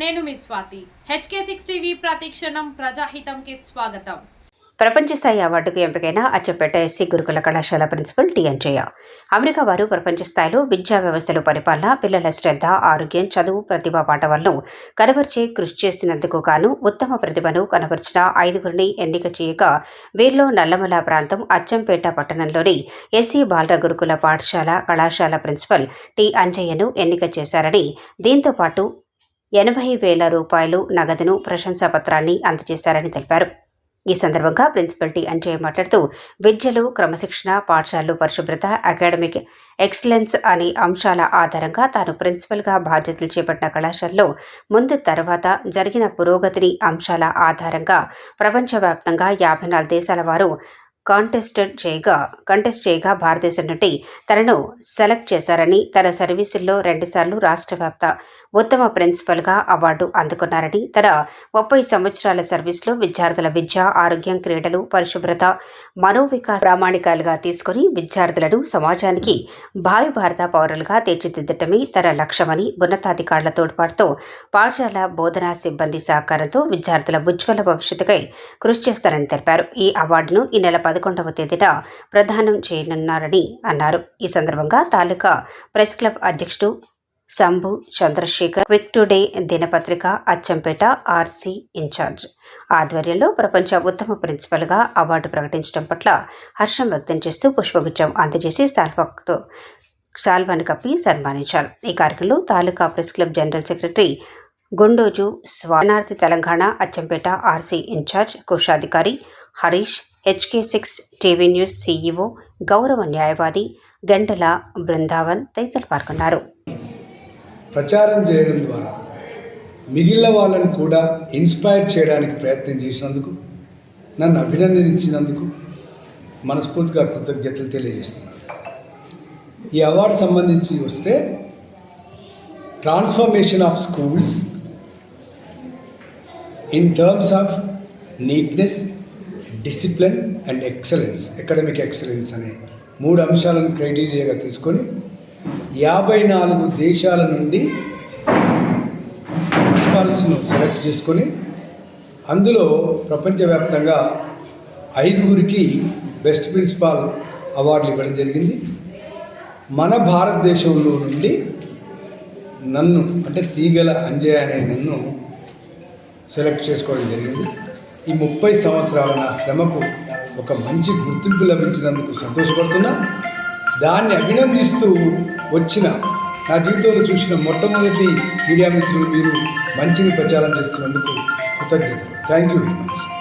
నేను మీ Swathi. H K six TV ప్రతిక్షణం ప్రజాహితంకి స్వాగతం. ప్రపంచ స్థాయి అవార్డుకు ఎంపికైన అచ్చంపేట ఎస్సీ గురుకుల కళాశాల ప్రిన్సిపల్ టి అంజయ్య అమెరికా వారు ప్రపంచ స్థాయిలో విద్యా వ్యవస్థలు పరిపాలన పిల్లల శ్రద్ధ ఆరోగ్యం చదువు ప్రతిభా పాఠవాలను కనబర్చి కృషి చేసినందుకు గాను ఉత్తమ ప్రతిభను కనబర్చిన ఐదుగురిని ఎన్నిక చేయక వీరిలో నల్లమల ప్రాంతం అచ్చంపేట పట్టణంలోని ఎస్సీ బాలర గురుకుల పాఠశాల కళాశాల ప్రిన్సిపల్ టి అంజయ్యను ఎన్నిక చేశారని దీంతో పాటు ఎనభై వేల రూపాయలు నగదును ప్రశంసాపత్రాన్ని అందజేశారని తెలిపారు. ఈ సందర్భంగా ప్రిన్సిపల్టీ అంజయ్య మాట్లాడుతూ విద్యలు క్రమశిక్షణ పాఠశాలలు పరిశుభ్రత అకాడమిక్ ఎక్సలెన్స్ అనే అంశాల ఆధారంగా తాను ప్రిన్సిపల్గా బాధ్యతలు చేపట్టిన కళాశాలలో ముందు తర్వాత జరిగిన పురోగతిని అంశాల ఆధారంగా ప్రపంచవ్యాప్తంగా యాభై నాలుగు దేశాల వారు కాంటెస్టెడ్ చేయగా కంటెస్ట్ చేయగా భారతదేశం నుండి తనను సెలెక్ట్ చేశారని తన సర్వీసుల్లో రెండుసార్లు రాష్ట్ర వ్యాప్త ఉత్తమ ప్రిన్సిపల్గా అవార్డు అందుకున్నారని తన ముప్పై సంవత్సరాల సర్వీస్లో విద్యార్థుల విద్య ఆరోగ్యం క్రీడలు పరిశుభ్రత మనోవికాస ప్రామాణికాలుగా తీసుకుని విద్యార్థులను సమాజానికి భావి భారత పౌరులుగా తీర్చిదిద్దటమే తన లక్ష్యమని ఉన్నతాధికారుల తోడ్పాటుతో పాఠశాల బోధనా సిబ్బంది సహకారంతో విద్యార్థుల ఉజ్వల భవిష్యత్తుకై కృషి చేస్తారని తెలిపారు. ఈ అవార్డును ఈ నెల పదకొండవ తేదీన ప్రదానం చేయనున్నారని అన్నారు. ఈ సందర్భంగా తాలూకా ప్రెస్ క్లబ్ అధ్యక్షుడు శంభు చంద్రశేఖర్ క్విక్ టుడే దినపత్రిక అచ్చంపేట ఆర్సీ ఇన్ఛార్జ్ ఆధ్వర్యంలో ప్రపంచ ఉత్తమ ప్రిన్సిపల్గా అవార్డు ప్రకటించడం పట్ల హర్షం వ్యక్తం చేస్తూ పుష్పగుచ్చం అందజేసి సాల్వాతో శాల్వాన్ కప్పి సన్మానించారు. ఈ కార్యక్రమంలో taluka press club general secretary Gundoju Swanarthi Telangana Achampet R C incharge కోశాధికారి Harish H K six TV news C E O గౌరవ న్యాయవాది గంటల బృందావన్ తదితరులు పాల్గొన్నారు. ప్రచారం చేయడం ద్వారా మిగిలిన వాళ్ళని కూడా ఇన్స్పైర్ చేయడానికి ప్రయత్నం చేసినందుకు నన్ను అభినందించినందుకు మనస్ఫూర్తిగా కృతజ్ఞతలు తెలియజేస్తున్నాను. ఈ అవార్డు సంబంధించి వస్తే transformation of schools in terms of neatness discipline and excellence academic excellence అనే మూడు అంశాలను క్రైటీరియాగా తీసుకొని యాభై నాలుగు దేశాల నుండి ప్రిన్సిపాల్స్ను సెలెక్ట్ చేసుకొని అందులో ప్రపంచవ్యాప్తంగా ఐదుగురికి బెస్ట్ ప్రిన్సిపాల్ అవార్డులు ఇవ్వడం జరిగింది. మన భారతదేశంలో నుండి నన్ను అంటే తీగల అంజయ్య అనే నన్ను సెలెక్ట్ చేసుకోవడం జరిగింది. ఈ ముప్పై సంవత్సరాల నా శ్రమకు ఒక మంచి గుర్తింపు లభించినందుకు సంతోషపడుతున్నా. దాన్ని అభినందిస్తూ వచ్చిన నా జీవితంలో చూసిన మొట్టమొదటి మీడియా మిత్రులు మీరు మంచిని ప్రచారం చేస్తున్నందుకు కృతజ్ఞతలు. Thank you very much